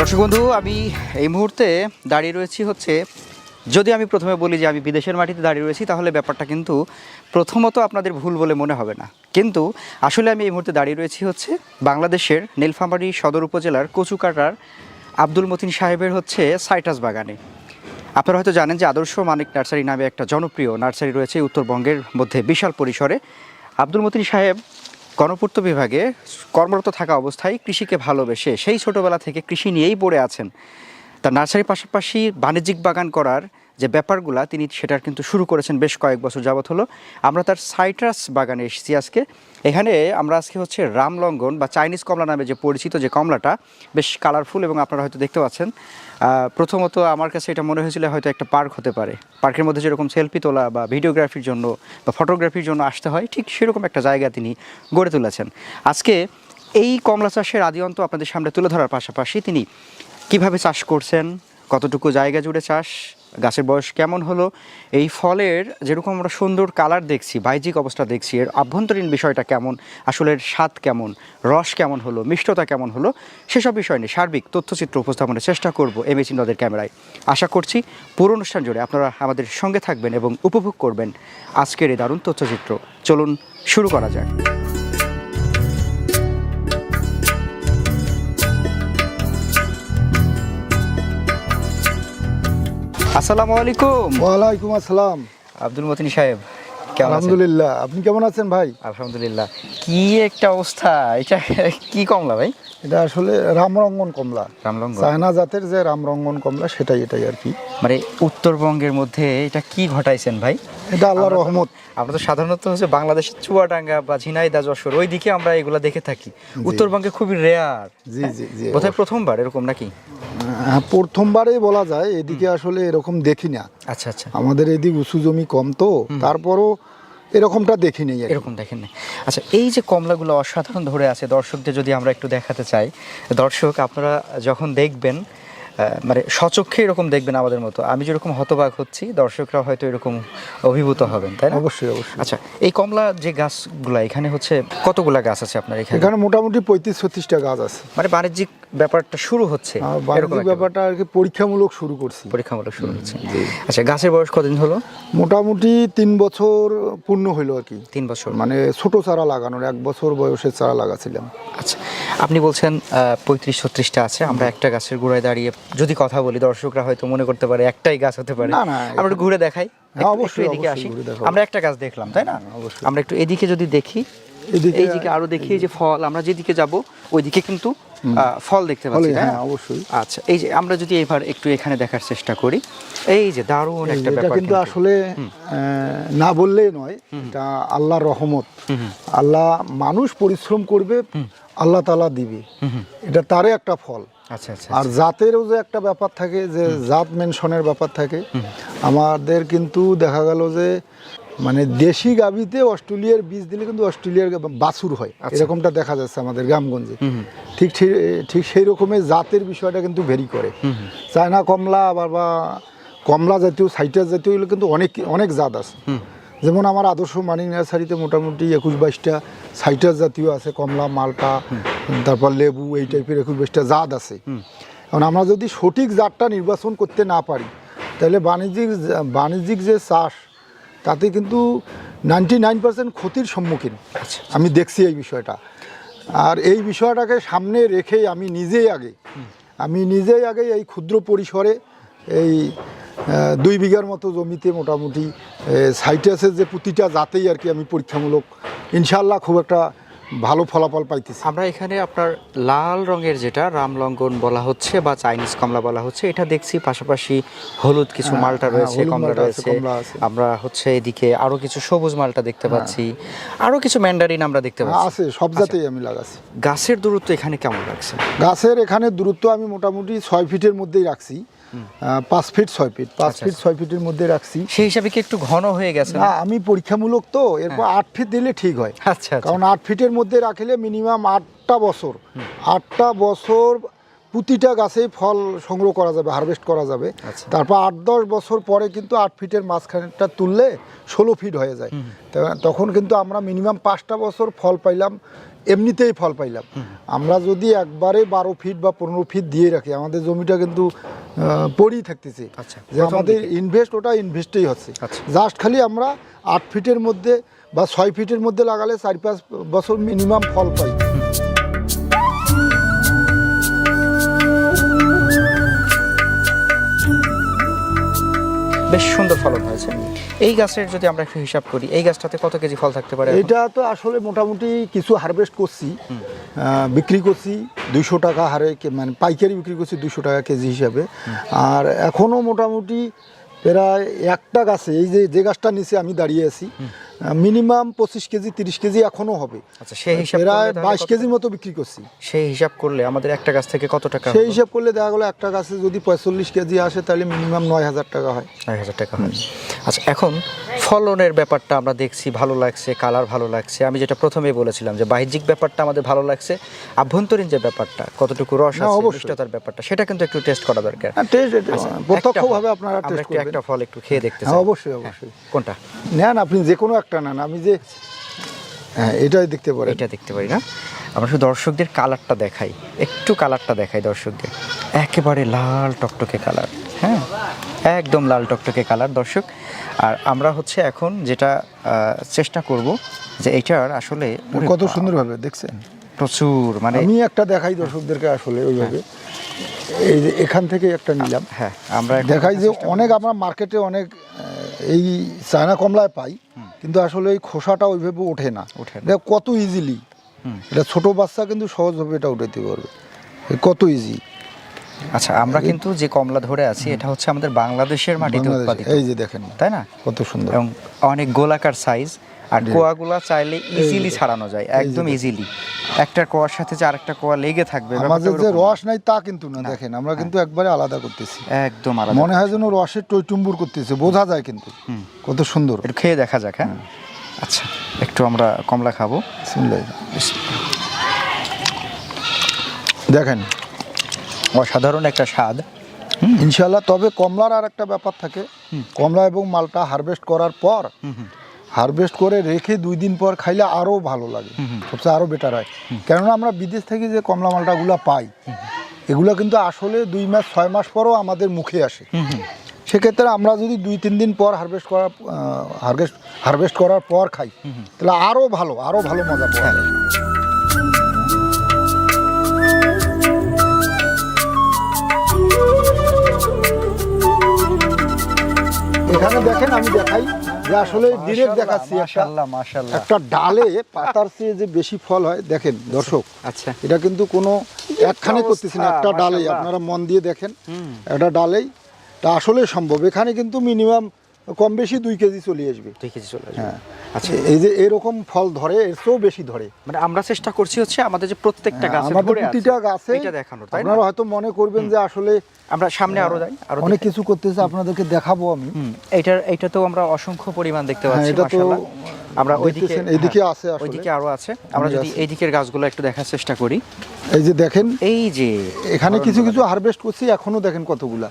দর্শক বন্ধু, আমি এই মুহূর্তে দাঁড়িয়ে রয়েছি হচ্ছে, যদি আমি প্রথমে বলি যে আমি বিদেশের মাটিতে দাঁড়িয়ে রয়েছি, তাহলে ব্যাপারটা কিন্তু প্রথমত আপনাদের ভুল বলে মনে হবে না। কিন্তু আসলে আমি এই মুহূর্তে দাঁড়িয়ে রয়েছি হচ্ছে বাংলাদেশের নীলফামারী সদর উপজেলার কচুকাটার আব্দুল মতিন সাহেবের হচ্ছে সাইটাস বাগানে। আপনারা হয়তো জানেন যে আদর্শ মানিক নার্সারি নামে একটা জনপ্রিয় নার্সারি রয়েছে উত্তরবঙ্গের মধ্যে বিশাল পরিসরে। আব্দুল মতিন সাহেব গণপূর্ত বিভাগে কর্মরত থাকা অবস্থায় কৃষিকে ভালোবেসে সেই ছোটবেলা থেকে কৃষি নিয়েই পড়ে আছেন। তা নার্সারির পাশাপাশি বাণিজ্যিক বাগান করার যে ব্যাপারগুলা তিনি সেটার কিন্তু শুরু করেছেন বেশ কয়েক বছর যাবত হলো। আমরা তার সাইট্রাস বাগানে এসেছি আজকে। এখানে আমরা আজকে হচ্ছে রামলঙ্গন বা চাইনিজ কমলা নামে যে পরিচিত যে কমলাটা, বেশ কালারফুল এবং আপনারা হয়তো দেখতে পাচ্ছেন। প্রথমত আমার কাছে এটা মনে হয়েছিল হয়তো একটা পার্ক হতে পারে। পার্কের মধ্যে যেরকম সেলফি তোলা বা ভিডিওগ্রাফির জন্য বা ফটোগ্রাফির জন্য আসতে হয়, ঠিক সেরকম একটা জায়গা তিনি গড়ে তুলেছেন। আজকে এই কমলা চাষের আদি অন্ত আপনাদের সামনে তুলে ধরার পাশাপাশি তিনি কীভাবে চাষ করছেন, কতটুকু জায়গা জুড়ে চাষ গাছের বয়স কেমন হলো? এই ফলের যেরকম আমরা সুন্দর কালার দেখছি, বাহ্যিক অবস্থা দেখছি, এর আভ্যন্তরীণ বিষয়টা কেমন আসলে স্বাদ কেমন, রস কেমন হলো, মিষ্টতা কেমন হলো, সেসব বিষয় নিয়ে সার্বিক তথ্যচিত্র উপস্থাপনের চেষ্টা করব এম এ চিন্তাদের ক্যামেরায়। আশা করছি পুরো অনুষ্ঠান জুড়ে আপনারা আমাদের সঙ্গে থাকবেন এবং উপভোগ করবেন আজকের এই দারুণ তথ্যচিত্র। চলুন শুরু করা যাক। আসসালামু আলাইকুম। ওয়ালাইকুম আসসালাম। আব্দুল মতিন সাহেব আলহামদুলিল্লাহ। আপনি কেমন আছেন ভাই? আলহামদুলিল্লাহ। কি একটা অবস্থা এটা কি কমলা ভাই? এটা আসলে রামরঙ্গন কমলা। রামলঙ্গ চায়না জাতের যে রামরঙ্গন কমলা সেটাই এটাই আর কি। মানে উত্তরবঙ্গের মধ্যে এটা কি ঘটাইছেন ভাই? এটা আল্লাহ রহমত। আমরা তো সাধারণত হচ্ছে বাংলাদেশের চুয়াডাঙ্গা বা ঝিনাইদা যশোর ওই দিকে আমরা এগুলা দেখে থাকি। উত্তরবঙ্গে খুবই রেয়ার জি জি জি বোধহয় প্রথমবার এরকম নাকি? প্রথমবারেই বলা যায় এদিকে আসলে এরকম দেখি না। আচ্ছা আচ্ছা। আমাদের এদিক উঁচু জমি কম তো তারপরও এরকমটা দেখি নেই এরকম দেখেন না আচ্ছা এই যে কমলাগুলো অসাধারণ ধরে আছে দর্শকদের যদি আমরা একটু দেখাতে চাই দর্শক আপনারা যখন দেখবেন মানে সচক্ষে এরকম দেখবেন আমাদের মতো। আমি যেরকম হতবাক হচ্ছি দর্শকরা হয়তো এরকম অভিভূত হবেন তাই না? অবশ্যই অবশ্যই। আচ্ছা এই কমলা যে গাছগুলা এখানে হচ্ছে কতগুলা গাছ আছে আপনার এখানে? এখানে মোটামুটি পঁয়ত্রিশ ছত্রিশটা গাছ আছে। মানে বাণিজ্যিক ব্যাপারটা শুরু হচ্ছে আর এরকম বাণিজ্যিক একটা ব্যাপারটা আর কি পরীক্ষামূলক শুরু করছি। পরীক্ষামূলক শুরু হচ্ছে। আচ্ছা গাছের বয়স কতদিন হলো? মোটামুটি তিন বছর পূর্ণ হইল আর কি। তিন বছর। মানে ছোট চারা লাগানোর এক বছর বয়সের চারা লাগাছিলাম। আচ্ছা আপনি বলছেন পঁয়ত্রিশ ছত্রিশটা আছে আমরা একটা গাছের গোড়ায় দাঁড়িয়ে যদি কথা বলি দর্শকরা হয়তো মনে করতে পারে একটাই গাছ হতে পারে। আমরা একটু ঘুরে দেখাই। হ্যাঁ, অবশ্যই, এদিকে আসি। আমরা একটা গাছ দেখলাম তাই না? অবশ্যই। আমরা একটু এদিকে যদি দেখি এদিকে- এই দিকে আরও দেখি যে ফল আমরা যেদিকে যাব ওইদিকে কিন্তু ফল দেখতে পাচ্ছি? হ্যাঁ, অবশ্যই। আচ্ছা এই যে আমরা যদি এবার একটু এখানে দেখার চেষ্টা করি এই যে দারুণ একটা ব্যাপার কিন্তু আসলে আহ, না বললেই নয় এটা আল্লাহর রহমত। আল্লাহ মানুষ পরিশ্রম করবে আল্লাহ তালা দিবে। এটা তারই একটা ফল। আচ্ছা আচ্ছা আর জাতেরও যে একটা ব্যাপার থাকে যে জাত মেনশনের ব্যাপার থাকে আমাদের কিন্তু দেখা গেল যে মানে দেশি গাভিতে অস্ট্রেলিয়ার বীজ দিলে কিন্তু অস্ট্রেলিয়ার বাছুর হয়। এরকমটা দেখা যাচ্ছে আমাদের গ্রামগঞ্জে। ঠিক ঠিক- ঠিক সেই রকমের জাতের বিষয়টা কিন্তু ভেরি করে। চায়না কমলা আবার বা কমলা জাতীয় সাইটাস জাতীয় কিন্তু অনেক অনেক জাত আছে। যেমন আমার আদর্শ মানিক নার্সারিতে মোটামুটি একুশ বাইশটা সাইটাস জাতীয় আছে কমলা মালটা তারপর লেবু এই টাইপের একুশ বাইশটা জাত আছে। এখন আমরা যদি সঠিক জাতটা নির্বাচন করতে না পারি তাহলে বাণিজ্যিক বাণিজ্যিক যে চাষ তাতে কিন্তু নাইনটি নাইন পার্সেন্ট ক্ষতির সম্মুখীন। আমি দেখছি এই বিষয়টা। আর এই বিষয়টাকে সামনে রেখেই আমি নিজেই আগে আমি নিজেই আগে এই ক্ষুদ্র পরিসরে এই দুই বিঘার মতো জমিতে মোটামুটি সাইটাসের যে প্রতিটা জাতেই আর কি আমি পরীক্ষামূলক ইনশাল্লাহ খুব একটা ভালো ফলাফল পাইতেছি। আমরা এখানে আপনার লাল রঙের যেটা রামলঙ্গন বলা হচ্ছে বা চাইনিজ কমলা বলা হচ্ছে এটা দেখছি পাশাপাশি হলুদ কিছু হ্যাঁ, মালটা হ্যাঁ, রয়েছে কমলা রয়েছে। আমরা হচ্ছে এদিকে আরও কিছু সবুজ মালটা দেখতে পাচ্ছি আরও কিছু ম্যান্ডারিন আমরা দেখতে হ্যাঁ, পাচ্ছি। আছে সব জাতেই আমি লাগাছি গাছের দূরত্ব এখানে কেমন লাগছে? গাছের এখানে দূরত্ব আমি মোটামুটি ছয় ফিটের মধ্যেই রাখছি। পাঁচ ফিট ছয় ফিট। পাঁচ আচ্ছা, ফিট ছয় ফিটের মধ্যে রাখছি। সেই হিসাবে কি একটু ঘন হয়ে গেছে না? আমি পরীক্ষামূলক তো এরপর আট ফিট দিলে ঠিক হয়। আচ্ছা আচ্ছা। কারণ আট ফিটের মধ্যে রাখলে মিনিমাম আটটা বছর। আটটা বছর প্রতিটা গাছে ফল সংগ্রহ করা যাবে হারভেস্ট করা যাবে। আচ্ছা। তারপর আট দশ বছর পরে কিন্তু আট ফিটের মাঝখানেরটা তুললে ষোলো ফিট হয়ে যায়। তখন কিন্তু আমরা মিনিমাম পাঁচটা বছর ফল পাইলাম এমনিতেই ফল পাইলাম। আমরা যদি একবারে বারো ফিট বা পনেরো ফিট দিয়ে রাখি আমাদের জমিটা কিন্তু পড়েই থাকতেছে। আচ্ছা, যে আমাদের ইনভেস্ট ওটা ইনভেস্টেই হচ্ছে। আচ্ছা। জাস্ট খালি আমরা আট ফিটের মধ্যে বা ছয় ফিটের মধ্যে লাগালে চার পাঁচ বছর মিনিমাম ফল পাই। বেশ সুন্দর ফলন হয়েছে। এই গাছের যদি আমরা একটু হিসাব করি এই গাছটাতে কত কেজি ফল থাকতে পারে এটা তো আসলে মোটামুটি কিছু হারভেস্ট করছি। বিক্রি করছি দুইশো টাকা হারে মানে পাইকারি বিক্রি করছি দুশো টাকা কেজি হিসাবে। আর এখনও মোটামুটি প্রায় একটা গাছে এই যে যে গাছটা নিচে আমি দাঁড়িয়ে আছি মিনিমাম পঁচিশ কেজি তিরিশ কেজি এখনও হবে। আচ্ছা সেই হিসাব প্রায় বাইশ কেজির মতো বিক্রি করছি। সেই হিসাব করলে আমাদের একটা গাছ থেকে কত টাকা সেই হিসাব করলে দেখা গেলো একটা গাছে যদি পঁয়তাল্লিশ কেজি আসে তাহলে মিনিমাম নয় হাজার টাকা হয়। এক হাজার টাকা হয়। আচ্ছা এখন ফলনের ব্যাপারটা আমরা দেখছি ভালো লাগছে কালার ভালো লাগছে। আমি যেটা প্রথমেই বলেছিলাম যে বাহ্যিক ব্যাপারটা আমাদের ভালো লাগছে আভ্যন্তরীণ যে ব্যাপারটা কতটুকু রস আছে মিষ্টতার ব্যাপারটা সেটা কিন্তু একটু টেস্ট করা দরকার। হ্যাঁ, আচ্ছা, প্রত্যক্ষভাবে। আপনারা টেস্ট একটু ফল একটু খেয়ে দেখতে হ্যাঁ অবশ্যই অবশ্যই। কোনটা? নেন আপনি যে কোনো একটা না আমি যে হ্যাঁ এটাই দেখতে পারি এটা দেখতে পারি না। আমরা শুধু দর্শকদের কালারটা দেখাই একটু কালারটা দেখাই দর্শকদের। একেবারে লাল টকটকে কালার হ্যাঁ? একদম লাল টকটকে কালার দর্শক। আর আমরা হচ্ছে এখন যেটা চেষ্টা করব যে এটার আসলে কত সুন্দরভাবে দেখছেন? প্রচুর মানে আমি একটা দেখাই দর্শকদেরকে আসলে ওইভাবে। এই যে এখান থেকে একটা নিলাম। হ্যাঁ আমরা দেখাই যে অনেক আমরা মার্কেটে অনেক এই চায়না কমলায় পাই। কিন্তু আসলে এই খোসাটা ওইভাবে ওঠে না। ওঠে না। এটা কত ইজিলি। এটা ছোট বাচ্চা কিন্তু সহজভাবে এটা উঠাইতে পারবে। কত ইজি আচ্ছা আমরা কিন্তু যে কমলা ধরে আছি এটা হচ্ছে আমাদের বাংলাদেশের মাটিতে উৎপাদিত। এই যে দেখেন। তাই না? কত সুন্দর। এবং অনেক গোলাকার সাইজ আর কোয়াগুলা চাইলে ইজিলি ছাড়ানো যায় একদম ইজিলি একটা কোয়ার সাথে যে আরেকটা কোয়া লেগে থাকবে আমাদের যে রস নাই তা কিন্তু না দেখেন আমরা কিন্তু একবারে আলাদা করতেছি। একদম আলাদা মনে হয় যেন রসের টইটুম্বুর করতেছে বোঝা যায় কিন্তু। কত সুন্দর। একটু খেয়ে দেখা যাক হ্যাঁ? আচ্ছা একটু আমরা কমলা খাব। দেখেন অসাধারণ একটা স্বাদ। ইনশাল্লাহ তবে কমলার আর একটা ব্যাপার থাকে। কমলা এবং মালটা হারভেস্ট করার পর হারভেস্ট করে রেখে দুই দিন পর খাইলে আরও ভালো লাগে। সবচেয়ে আরও বেটার হয়। কেননা আমরা বিদেশ থেকে যে কমলা মালটাগুলো পাই এগুলো কিন্তু আসলে দুই মাস ছয় মাস পরও আমাদের মুখে আসে। সেক্ষেত্রে আমরা যদি দুই তিন দিন পর হারভেস্ট করার হারভেস্ট হারভেস্ট করার পর খাই তাহলে আরও ভালো আরও ভালো মজা পাওয়া যায়। এখানে দেখেন আমি দেখাই। যে আসলে ডিরেক্ট দেখাচ্ছি একটা মাশাআল্লাহ মাশাআল্লাহ। একটা ডালে পাতার চেয়ে যে বেশি ফল হয় দেখেন দর্শক আচ্ছা। এটা কিন্তু কোনো একখানে করতেছি না একটা ডালেই আপনারা মন দিয়ে দেখেন একটা ডালেই তা আসলে সম্ভব। এখানে কিন্তু মিনিমাম কম বেশি দুই কেজি চলে আসবে। দুই কেজি চলে আসবে। হ্যাঁ। আচ্ছা। এই যে এরকম ফল ধরে এর চেয়েও বেশি ধরে। মানে আমরা চেষ্টা করছি হচ্ছে আমাদের যে প্রত্যেকটা গাছে আমাদের প্রতিটা গাছে এটা দেখানোর তাই আপনারা হয়তো মনে করবেন যে আসলে আমরা সামনে আরও যাই আরও অনেক কিছু করতেছে আপনাদেরকে দেখাবো আমি। হুম, এইটার এইটাতেও আমরা অসংখ্য পরিমাণ দেখতে হ্যাঁ, পাচ্ছি মাশাআল্লাহ। আমরা ওইদিকে এইদিকে হ্যাঁ, আছে আসলে। ওইদিকে আরও আছে। আমরা যদি আছে। এই দিকের গাছগুলো একটু দেখার চেষ্টা করি। এই যে দেখেন এই যে এখানে কিছু কিছু হারভেস্ট করছি এখনও দেখেন কতগুলা।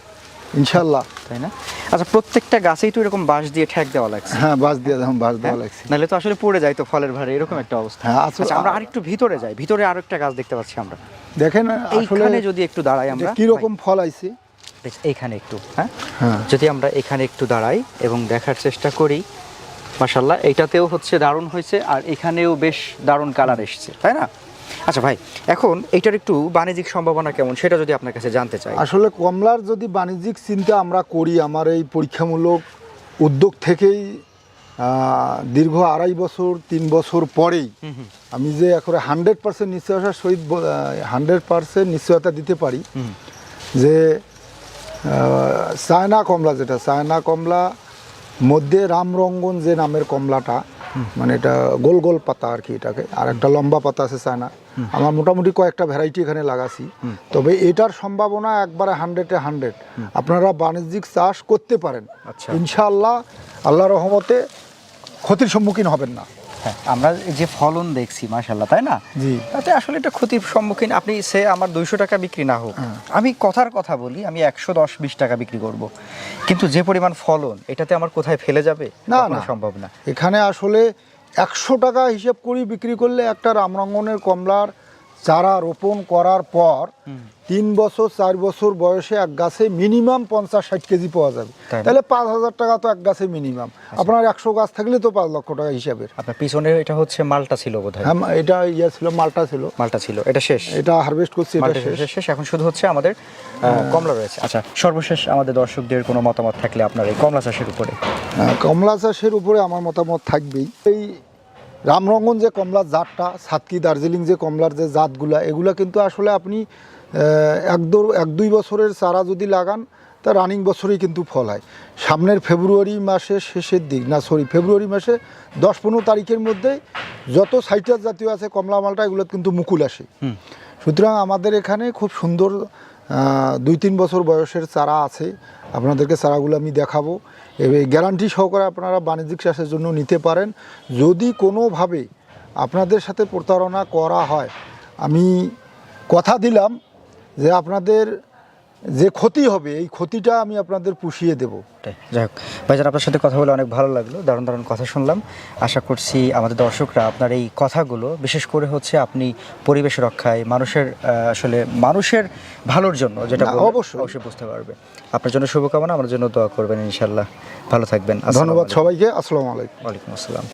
ইনশাল্লাহ। তাই না? আচ্ছা প্রত্যেকটা গাছেই তো এরকম বাঁশ দিয়ে ঠেক দেওয়া লাগছে। হ্যাঁ বাস দিয়ে দেখুন বাস দেওয়া হ্যাঁ? লাগছে। নাহলে তো আসলে পড়ে যায় তো ফলের ভারে এরকম একটা অবস্থা। হ্যাঁ, আচ্ছা আমরা আরেকটু ভিতরে যাই। ভিতরে আরও একটা গাছ দেখতে পাচ্ছি আমরা। দেখেন আসলে যদি একটু দাঁড়াই আমরা কি রকম ফল আইছে। বেশ, এইখানে একটু হ্যাঁ? হ্যাঁ। যদি আমরা এখানে একটু দাঁড়াই এবং দেখার চেষ্টা করি মাশাল্লাহ এইটাতেও হচ্ছে দারুণ হয়েছে আর এখানেও বেশ দারুণ কালার এসেছে তাই না? আচ্ছা ভাই এখন এটার একটু বাণিজ্যিক সম্ভাবনা কেমন? সেটা যদি আপনার কাছে জানতে চাই। আসলে কমলার যদি বাণিজ্যিক চিন্তা আমরা করি আমার এই পরীক্ষামূলক উদ্যোগ থেকেই দীর্ঘ আড়াই বছর তিন বছর পরেই আমি যে এখন হান্ড্রেড পার্সেন্ট নিশ্চয়তার সহিত হান্ড্রেড পার্সেন্ট নিশ্চয়তা দিতে পারি যে চায়না কমলা যেটা চায়না কমলা মধ্যে রামরঙ্গন যে নামের কমলাটা মানে এটা গোল গোল পাতা আর কি এটাকে। আর একটা লম্বা পাতা আছে চায়না। আমার মোটামুটি কয়েকটা ভ্যারাইটি এখানে লাগাছি। তবে এটার সম্ভাবনা একবারে হান্ড্রেডে হান্ড্রেড আপনারা বাণিজ্যিক চাষ করতে পারেন। আচ্ছা। ইনশাআল্লাহ আল্লাহ রহমতে ক্ষতির সম্মুখীন হবেন না। আমরা যে ফলন দেখছি মাশাল্লাহ তাই না? জি। তাতে আসলে এটা ক্ষতির সম্মুখীন। আপনি সে আমার দুইশো টাকা বিক্রি না হোক আমি কথার কথা বলি আমি একশো দশ বিশ টাকা বিক্রি করব। কিন্তু যে পরিমাণ ফলন এটাতে আমার কোথায় ফেলে যাবে? না, না। সম্ভব না। এখানে আসলে একশো টাকা হিসেব করি বিক্রি করলে একটা রামরঙ্গনের কমলার চারা রোপণ করার পর তিন বছর চার বছর বয়সে এক গাছে মিনিমাম পঞ্চাশ ষাট কেজি পাওয়া যাবে। তাহলে পাঁচ হাজার টাকা তো এক গাছে মিনিমাম। আপনার একশো গাছ থাকলে তো পাঁচ লক্ষ টাকা হিসাবে আপনার পিছনে এটা হচ্ছে মালটা ছিল বোধহয়। হ্যাঁ এটা ইয়ে ছিল মালটা ছিল। মালটা ছিল এটা শেষ। এটা হারভেস্ট করছি এটা শেষ। এখন শুধু হচ্ছে আমাদের কমলা রয়েছে। আচ্ছা সর্বশেষ আমাদের দর্শকদের কোনো মতামত থাকলে আপনার এই কমলা চাষের উপরে। হ্যাঁ, কমলা চাষের উপরে আমার মতামত থাকবেই। এই রামরঙ্গন যে কমলার জাতটা সাতকি দার্জিলিং যে কমলার যে জাতগুলা এগুলা কিন্তু আসলে আপনি এক দু এক দুই বছরের চারা যদি লাগান তা রানিং বছরেই কিন্তু ফল হয়। সামনের ফেব্রুয়ারি মাসের শেষের দিক না সরি ফেব্রুয়ারি মাসে দশ পনেরো তারিখের মধ্যে যত সাইটাস জাতীয় আছে কমলা মালটা এগুলো কিন্তু মুকুল আসে। সুতরাং আমাদের এখানে খুব সুন্দর দুই তিন বছর বয়সের চারা আছে। আপনাদেরকে চারাগুলো আমি দেখাবো। এবার গ্যারান্টি সহকারে আপনারা বাণিজ্যিক চাষের জন্য নিতে পারেন। যদি কোনোভাবে আপনাদের সাথে প্রতারণা করা হয়, আমি কথা দিলাম যে আপনাদের যে ক্ষতি হবে এই ক্ষতিটা আমি আপনাদের পুষিয়ে দেব। যাই হোক। ভাইজান আপনার সাথে কথা বলে অনেক ভালো লাগল দারুণ দারুণ কথা শুনলাম। আশা করছি আমাদের দর্শকরা আপনার এই কথাগুলো বিশেষ করে হচ্ছে আপনি পরিবেশ রক্ষায় মানুষের আসলে মানুষের ভালোর জন্য যেটা অবশ্যই। অবশ্যই বুঝতে পারবে। আপনার জন্য শুভকামনা আমার জন্য দোয়া করবেন ইনশাল্লাহ। ভালো থাকবেন। ধন্যবাদ। সবাইকে আসসালামু আলাইকুম। ওয়ালাইকুম আসসালাম।